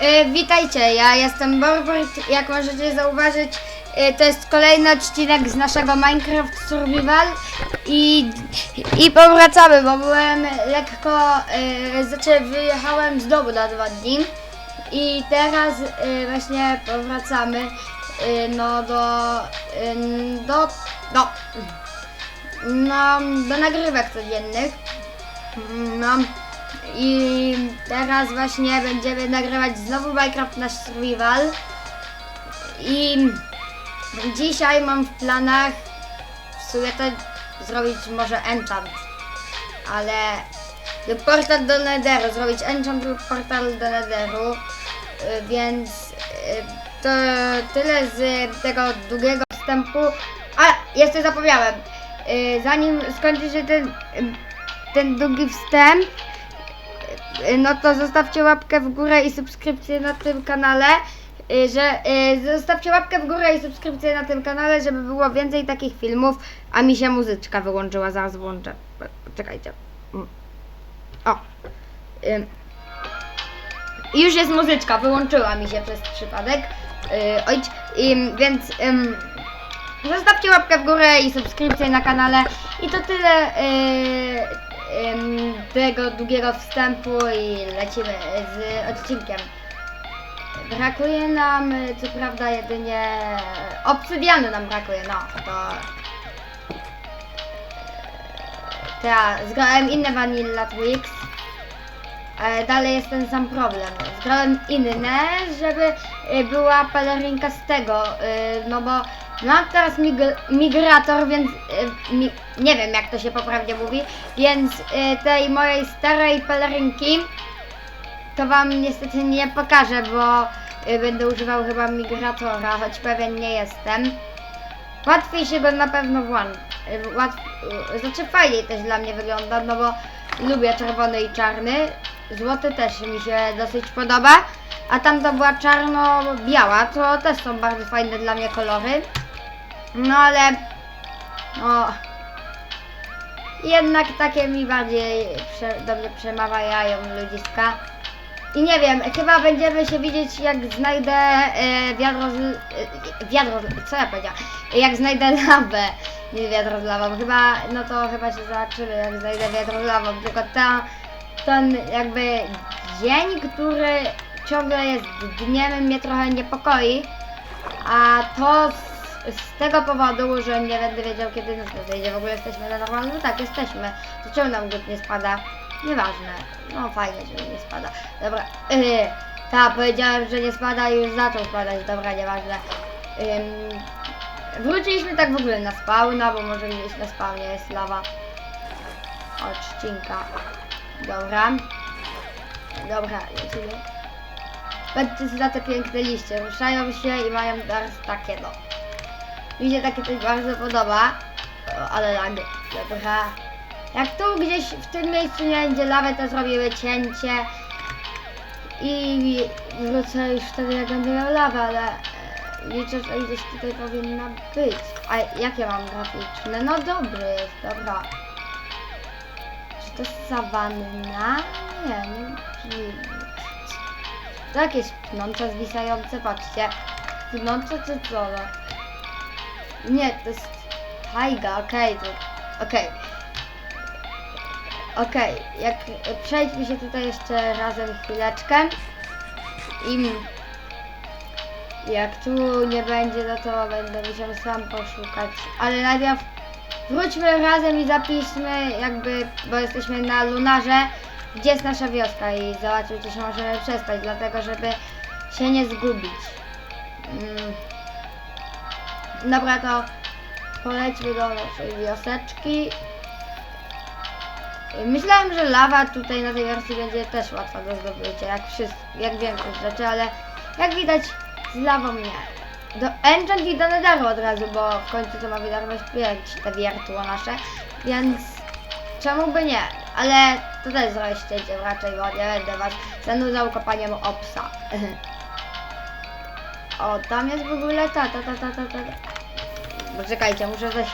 E, witajcie, ja jestem Borbert. Jak możecie zauważyć, e, to jest kolejny odcinek z naszego Minecraft Survival i, i powracamy, bo byłem lekko, e, znaczy wyjechałem z domu na dwa dni i teraz e, właśnie powracamy e, no do, e, do, no, do nagrywek codziennych. No i teraz właśnie będziemy nagrywać znowu Minecraft nasz survival. I dzisiaj mam w planach w sumie to zrobić może enchant, ale lub portal do Netheru, zrobić enchant lub portal do Netheru, y, więc y, to tyle z tego długiego wstępu. A, jeszcze zapomniałem, Y, zanim skończy się ten, ten długi wstęp, no to zostawcie łapkę w górę i subskrypcję na tym kanale, y, że y, zostawcie łapkę w górę i subskrypcję na tym kanale, żeby było więcej takich filmów, a mi się muzyczka wyłączyła, zaraz włączę. Czekajcie. Mm. O. Już jest muzyczka, wyłączyła mi się przez przypadek. Oj, ym, więc zostawcie łapkę w górę i subskrypcję na kanale. I to tyle tego długiego wstępu i lecimy z odcinkiem. Brakuje nam, co prawda, jedynie obsydianu nam brakuje, no to teraz zgrałem inne Vanilla Twix. Ale dalej jest ten sam problem. Zgrałem inne, żeby y, była pelerynka z tego, y, no bo mam teraz mig migrator, więc y, mi nie wiem jak to się poprawnie mówi, więc y, tej mojej starej pelerynki to wam niestety nie pokażę, bo y, będę używał chyba migratora, choć pewien nie jestem. Łatwiej się go na pewno włączy. Łatw... y, Znaczy fajniej też dla mnie wygląda, no bo lubię czerwony i czarny. Złoty też mi się dosyć podoba. A tamta była czarno-biała, to też są bardzo fajne dla mnie kolory. No ale... No... Jednak takie mi bardziej prze, do mnie przemawiają ludziska. I nie wiem, chyba będziemy się widzieć jak znajdę e, wiadro z... E, wiadro, co ja powiedziałam? Jak znajdę lawę, nie wiadro z lawą. Chyba, no to chyba się zobaczymy jak znajdę wiadro z lawą. Tylko ta, ten jakby dzień, który ciągle jest dniem mnie trochę niepokoi. A to z, tego powodu, że nie będę wiedział kiedy nas nadejdzie. W ogóle jesteśmy na normalnym, no tak jesteśmy. To czemu nam nie spada? Nieważne. No fajnie, że nie spada. Dobra. Yy, ta, powiedziałem, że nie spada i już zaczął spadać. Dobra, nieważne. Ym, wróciliśmy tak w ogóle na spawna, bo może gdzieś na spawnie jest lawa. O, trzcinka. Dobra. Dobra, lecimy. Patrzcie na te piękne liście. Ruszają się i mają teraz takie no. Mi się takie coś bardzo podoba. Ale lag. Dobra. Jak tu gdzieś w tym miejscu nie będzie lawy, to zrobimy cięcie. I wrócę już wtedy jak będę miał lawę, ale e, liczę, że gdzieś tutaj powinna być. A jakie mam graficzne? No dobry jest, dobra. Czy to jest sawanna? Nie, nie. To jakieś pnącze zwisające, patrzcie. Pnącze czy co? No? Nie, to jest tajga, okej, to... Okej. Okej, jak przejdźmy się tutaj jeszcze razem chwileczkę i jak tu nie będzie, no to będę musiał sam poszukać, ale najpierw wróćmy razem i zapiszmy jakby, bo jesteśmy na lunarze, gdzie jest nasza wioska i zobaczmy, czy się możemy przespać, dlatego żeby się nie zgubić. Mm. Dobra, to polećmy do naszej wioseczki. Myślałem, że lawa tutaj na tej wersji będzie też łatwa do zdobycia, jak, jak większość rzeczy, ale jak widać z lawą nie. Do Enchant i do Netheru od razu, bo w końcu to ma wydarmość te wiertło nasze, więc czemu by nie? Ale to też zreszcie raczej, bo nie będę was zanudzał kopaniem opsa. o, tam jest w ogóle ta, ta, ta, ta, ta, ta. Poczekajcie, muszę coś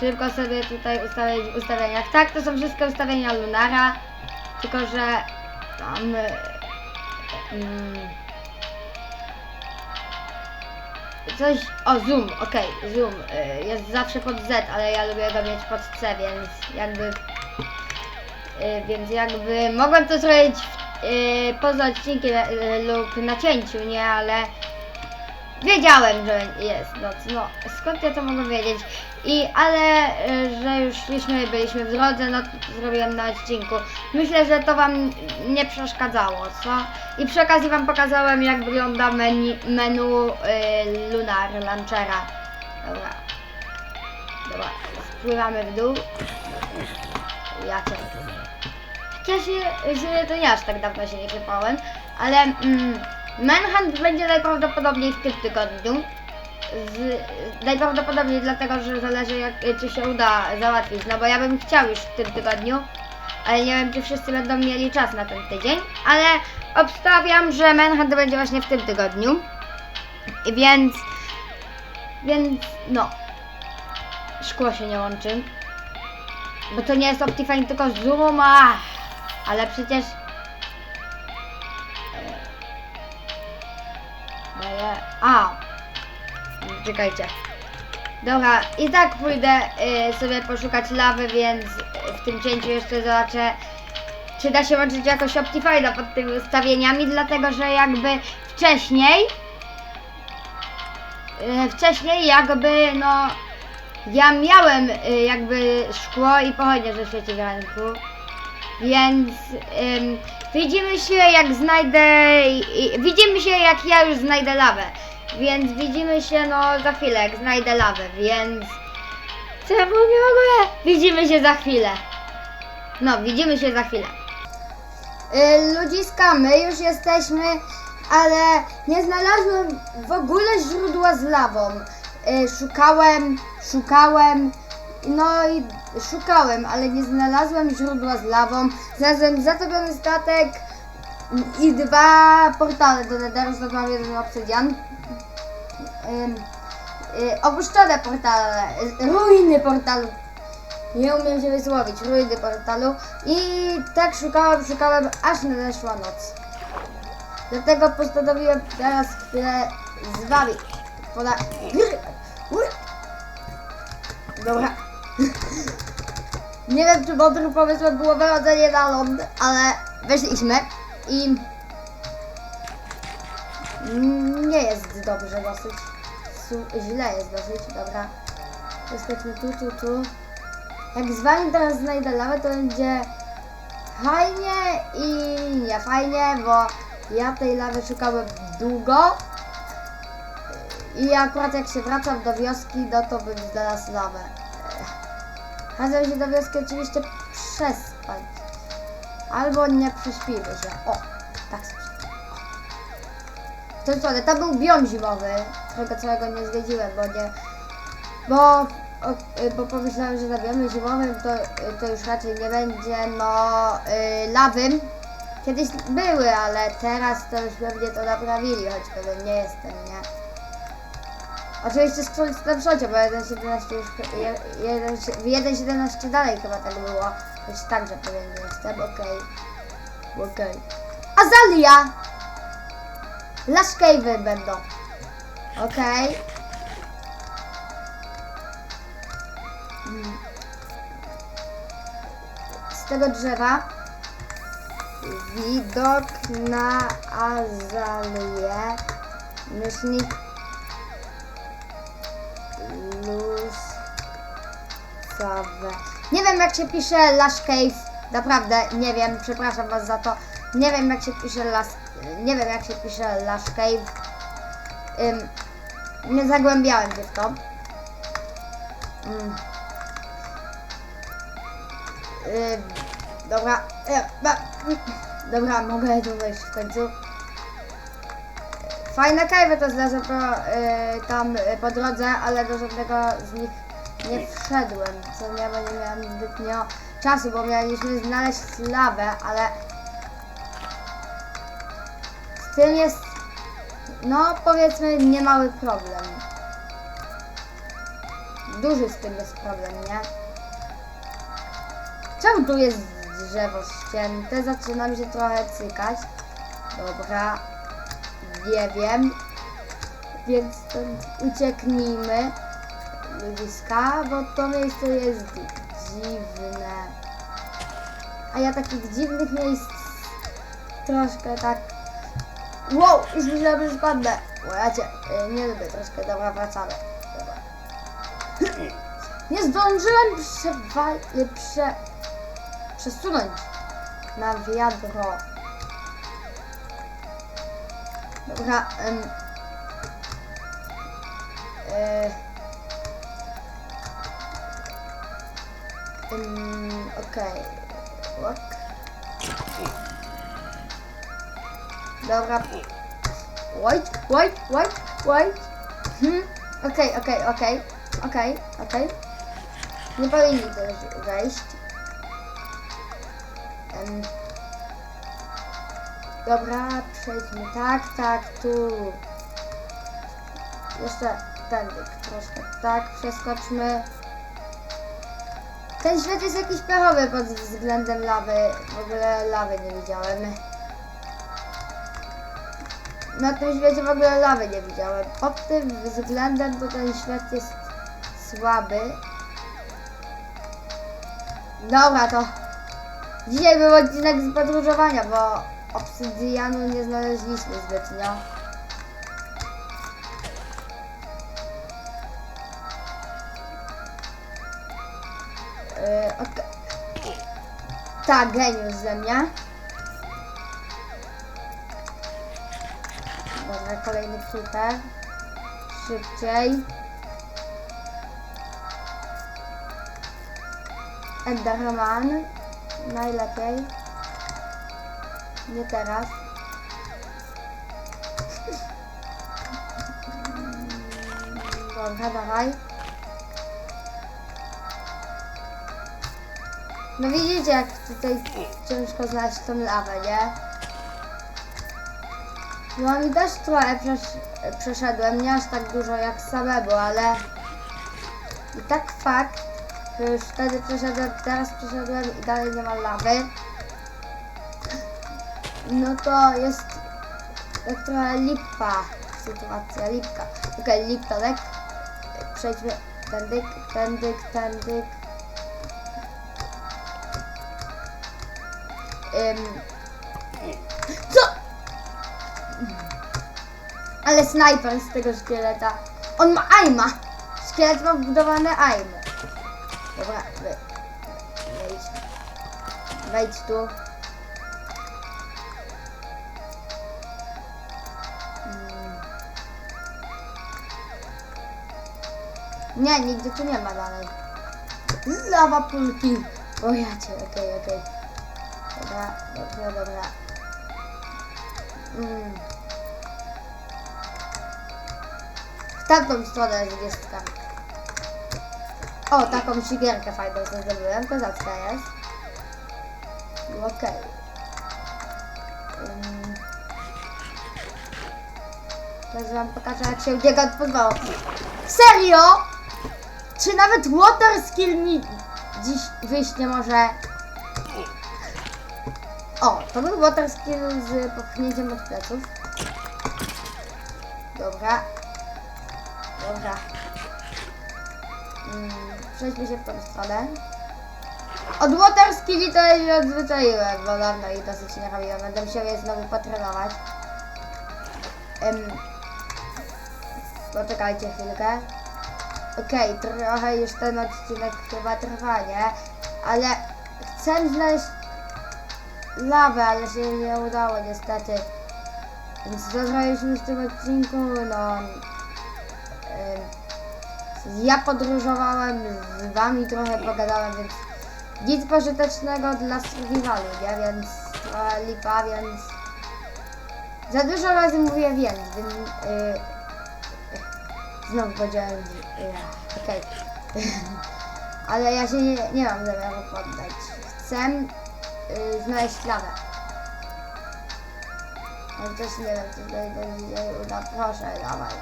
szybko sobie tutaj ustawić ustawienia. Tak, to są wszystkie ustawienia Lunara, tylko że tam... Y, mm, coś... O, zoom, okej, okay, zoom. Y, jest zawsze pod Z, ale ja lubię go mieć pod C, więc jakby... Y, więc jakby mogłem to zrobić poza odcinkiem lub na cięciu, nie? Ale wiedziałem, że jest noc, no skąd ja to mogę wiedzieć, i ale, y, że już szliśmy, byliśmy w drodze, no to zrobiłem na odcinku. Myślę, że to wam nie przeszkadzało, co? I przy okazji wam pokazałem, jak wygląda menu, menu y, Lunar Launchera. Dobra. Dobra, spływamy w dół. Ja cię. Się, się to nie aż tak dawno się nie klepałem, ale mm, Manhunt będzie najprawdopodobniej w tym tygodniu. Z, najprawdopodobniej dlatego, że zależy jak, czy się uda załatwić, no bo ja bym chciał już w tym tygodniu, ale nie wiem czy wszyscy będą mieli czas na ten tydzień, ale obstawiam, że Manhunt będzie właśnie w tym tygodniu, więc, więc no, szkło się nie łączy, bo to nie jest Optifine tylko Zoom, ale przecież e, daję, a, Czekajcie. Dobra, i tak pójdę y, sobie poszukać lawy, więc w tym cięciu jeszcze zobaczę, czy da się łączyć jakoś Optifine'a pod tymi ustawieniami, dlatego że jakby wcześniej, y, wcześniej jakby no, ja miałem y, jakby szkło i pochodnie ze świeci w ręku, więc widzimy się jak znajdę, widzimy się jak ja już znajdę lawę. Więc widzimy się no za chwilę, jak znajdę lawę, więc... Co ja mówię w ogóle? Widzimy się za chwilę. No, widzimy się za chwilę. Yy, ludziska, my już jesteśmy, ale nie znalazłem w ogóle źródła z lawą. Yy, szukałem, szukałem, no i szukałem, ale nie znalazłem źródła z lawą. Znalazłem zatopiony statek i dwa portale do Netheru, mam jeden obsydian y, opuszczone portale, ruiny portalu. Nie umiem się wysłowić, ruiny portalu. I tak szukałem, szukałem, aż nadeszła noc. Dlatego postanowiłem teraz chwilę z wami poda... Dobra. Nie wiem, czy mądrym pomysłem było wychodzenie na ląd, ale weszliśmy i nie jest dobrze dosyć. Źle jest dosyć, dobra. Jesteśmy tu, tu, tu. Jak z wami teraz znajdę lawę, to będzie fajnie i nie fajnie, bo ja tej lawy szukałem długo. I akurat jak się wracam do wioski, no to bym znalazł lawę. Chadzę się do wioski oczywiście przespać. Albo nie prześpimy się. O, tak sobie. To co, ale tam był biom zimowy, którego całego nie zwiedziłem, bo nie... Bo, o, y, bo pomyślałem, że na biomie zimowym to, y, to już raczej nie będzie, no, y, lawy. Kiedyś były, ale teraz to już pewnie to naprawili, choć pewien nie jestem, nie? Oczywiście z snapshocie, bo 1.17 już... je- jeden- w 1.17 dalej chyba tak było. Choć także pewien jestem, okej. Okej. Azalia! Lash cave'y będą. Okej. Mm. Z tego drzewa widok na azalię. Myślnik Nie wiem jak się pisze Lash Cave. Naprawdę nie wiem, przepraszam was za to. Nie wiem jak się pisze las, nie wiem jak się pisze Lash Cave. Ym, nie zagłębiałem się w to. Ym. Ym, dobra, e, dobra, mogę tu wejść w końcu. Fajne kajwy to zleżę po, y, tam y, po drodze, ale do żadnego z nich nie wszedłem, co nie, bo nie miałem zbytnio czasu, bo mieliśmy znaleźć lawę, ale z tym jest, no powiedzmy, niemały problem. Duży z tym jest problem, nie? Czemu tu jest drzewo ścięte? Zaczyna mi się trochę cykać. Dobra. Nie wiem. więc ucieknijmy ludziska, bo to miejsce jest dziwne. A ja takich dziwnych miejsc troszkę tak... Wow, już myślałem, że spadnę. Cię y, nie lubię troszkę. Dobra, wracamy. Dobra. Nie zdążyłem przewal... y, Prze... przesunąć na wiadro. Dobra, em, e, em, okej, łak. Dobra, wait, wait, wait, wait. Hmm. Okej, okej, okej, okej, okej. Nie powinni też wejść. Em, Dobra, przejdźmy. Tak, tak, tu. Jeszcze tędy troszkę. Tak, przeskoczmy. Ten świat jest jakiś pechowy pod względem lawy. W ogóle lawy nie widziałem. Na tym świecie w ogóle lawy nie widziałem. Pod tym względem to ten świat jest słaby. Dobra, to dzisiaj był odcinek z podróżowania, bo obsydianu nie znaleźliśmy zbytnio. Yy, ok- Tak, geniusz ze mnie. Dobra, kolejny creeper. Szybciej. Enderman. Najlepiej. Nie teraz. Dobra, dawaj. No widzicie, jak tutaj ciężko znaleźć tą lawę, nie? No i też trochę przesz przeszedłem, nie aż tak dużo jak samemu, ale i tak fakt, że już wtedy przeszedłem, teraz przeszedłem i dalej nie ma lawy no to jest tak trochę lipa sytuacja, lipka. Okej, okay, liptonek. Przejdźmy tędyk, tędyk, tędyk. Co? Ale snajper z tego szkieleta. On ma aima. Szkielet ma wbudowane aim. Dobra, wy. Wejdź. Wejdź tu. Nie, nigdy tu nie ma dalej. Lawa pulki. O ja cię, okej, okej. Dobra, dobra, dobra. Mm. W tamtą stronę gwiazdka. O, taką szygierkę fajną sobie zdobyłem, kozacka jest. Okej. Mm. Teraz wam pokażę jak się biega podwołu. Serio? Czy nawet water skill mi dziś wyjść nie może? To był water skill z popchnięciem od pleców. Dobra. Dobra. Mm, przejdźmy się w tą stronę. Od water skilli to ja się odzwyczaiłem, bo dawno i dosyć nie robiłem. Będę musiał je znowu potrenować. Em, poczekajcie chwilkę. Okej, trochę już ten odcinek chyba trwa, nie? Ale chcę znaleźć lawę, ale się nie udało niestety. Więc co zrobiliśmy w tym odcinku? No... ja podróżowałem, z wami trochę pogadałem, więc nic pożytecznego dla survivalu, nie? Więc trochę lipa, więc... Za dużo razy mówię więc, więc... Yy, Znowu powiedziałem, ja, Okej. Ale ja się nie, nie mam zamiaru poddać. Chcę y, znaleźć lawę. Ale też nie wiem, czy to dzisiaj uda. Proszę, dawaj.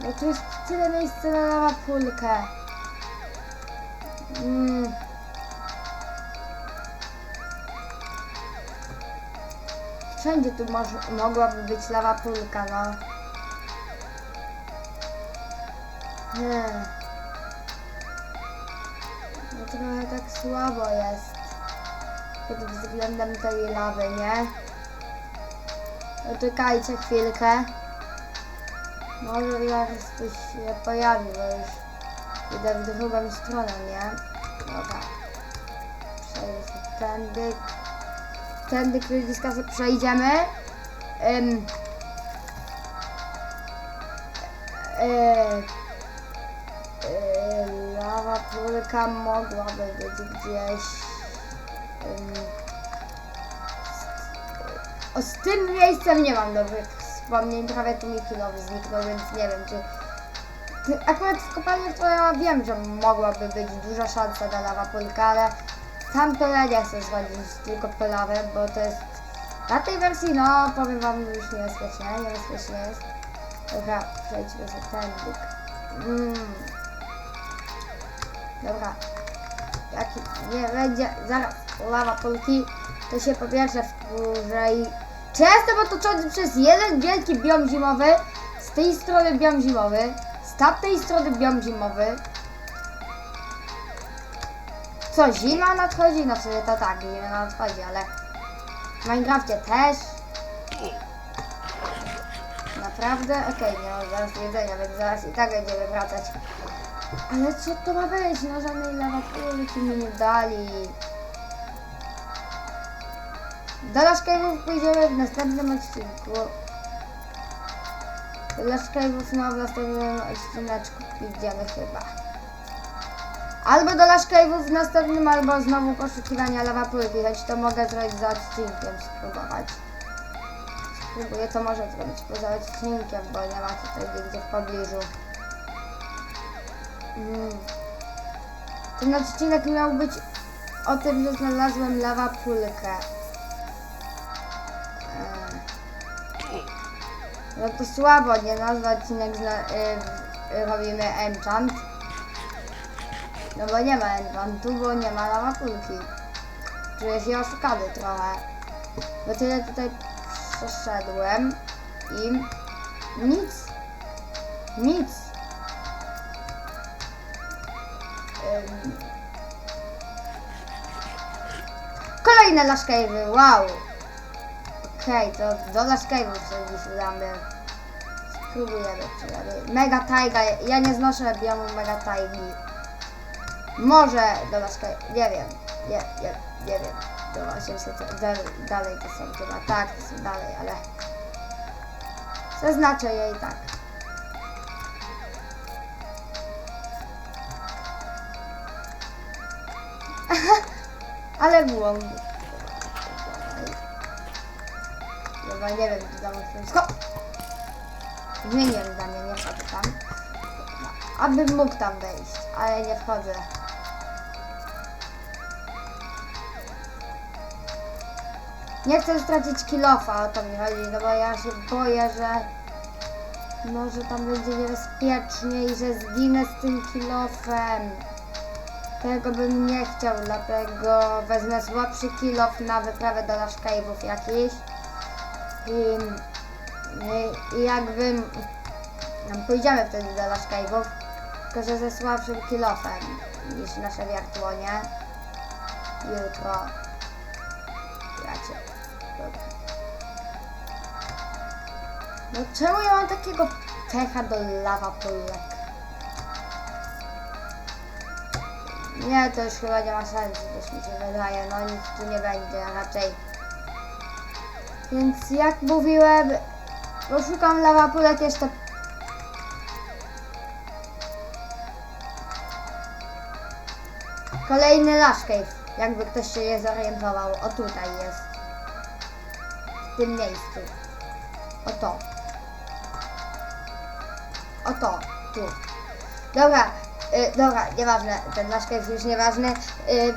No tu jest tyle miejsca na lawa pulkę. Mm. Wszędzie tu mogłaby być lawa pulka, no. Nie. Trochę tak słabo jest. Pod względem tej lawy, nie? Poczekajcie chwilkę. Może zaraz coś się pojawi, bo już idę w drugą stronę, nie? Dobra. Przejdę tędy. Tędy kryzyska przejdziemy. Yy, yy, pulka mogłaby być gdzieś. Ym, o, z tym miejscem nie mam dobrych wspomnień, prawie tu mi kilowy zniknął, więc nie wiem czy... Akurat w kopalni, ja wiem, że mogłaby być duża szansa na lawa pulka, ale to ja nie chcę zgodzić tylko po lawę, bo to jest... Na tej wersji, no powiem wam już niebezpiecznie, niebezpiecznie jest. Dobra, przejdźmy sobie tędy. Mm. Dobra. Jak nie będzie zaraz lawa pulki, to się po pierwsze wkurzę i... Jestem otoczony przez jeden wielki biom zimowy? Z tej strony biom zimowy, z tamtej strony biom zimowy. Co, zima nadchodzi? No w sumie to tak, zima nadchodzi, ale w Minecrafcie też. Naprawdę? Okej, nie mam zaraz jedzenia, więc zaraz i tak będziemy wracać. Ale co to ma być? No żadnej lawapulki mi nie dali. Do Laszkajwów pójdziemy w następnym odcinku. Do Laszkajwów no w następnym odcineczku pójdziemy chyba. Albo do Laszkajwów w następnym, albo znowu poszukiwania lawapulki, choć to mogę zrobić za odcinkiem, spróbować. Spróbuję to może zrobić poza odcinkiem, bo nie ma tutaj nigdzie w pobliżu. Mm. Ten odcinek miał być o tym, że znalazłem lawapulkę. Eee. No to słabo, nie nazwa odcinek zna, y, y, robimy enchant. No bo nie ma enchantu, bo nie ma lawapulki. Czuję się oszukany trochę. Bo tyle tutaj przeszedłem i nic. Nic. Kolejne laszkajwy, wow! Okej, to do laszkajwów sobie dziś udamy. Spróbujemy przynajmniej. Mega tajga, ja nie znoszę biomu mega tajgi. Może do laszkaj, nie wiem, nie, nie, nie wiem. Do 800, dalej, dalej to są chyba, tak, to są dalej, ale zaznaczę je i tak. Ale błąd. Chyba nie wiem, tam wszystko. Zmieniłem zdanie, nie wchodzę tam. Abym mógł tam wejść, ale nie wchodzę. Nie chcę stracić kilofa, o to mi chodzi, no bo ja się boję, że może tam będzie niebezpiecznie i że zginę z tym kilofem. Tego bym nie chciał, dlatego wezmę słabszy kilof na wyprawę do Laszkajwów jakiś. I, i, i. No, pójdziemy wtedy do Laszkajwów, tylko że ze słabszym kilofem niż nasze wiertłonie. Jutro. Ja cię... No czemu ja mam takiego pecha do lawa polek? Nie, to już chyba nie ma sensu, też mi się wydaje, no nic tu nie będzie raczej. Więc jak mówiłem, poszukam lawapulek jeszcze... Kolejny Lush Cave, jakby ktoś się nie zorientował. O tutaj jest. W tym miejscu. O to. O to. Tu. Dobra, y, dobra, nieważne, ten nasz jest już nieważny, y,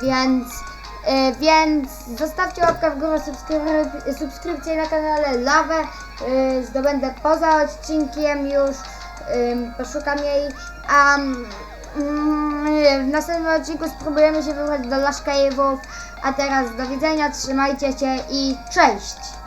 więc, y, więc zostawcie łapkę w górę, subskryb- subskrypcję na kanale Lawę, zdobędę poza odcinkiem już, poszukam jej, a mm, w następnym odcinku spróbujemy się wybrać do Laszkajewów, a teraz do widzenia, trzymajcie się i cześć!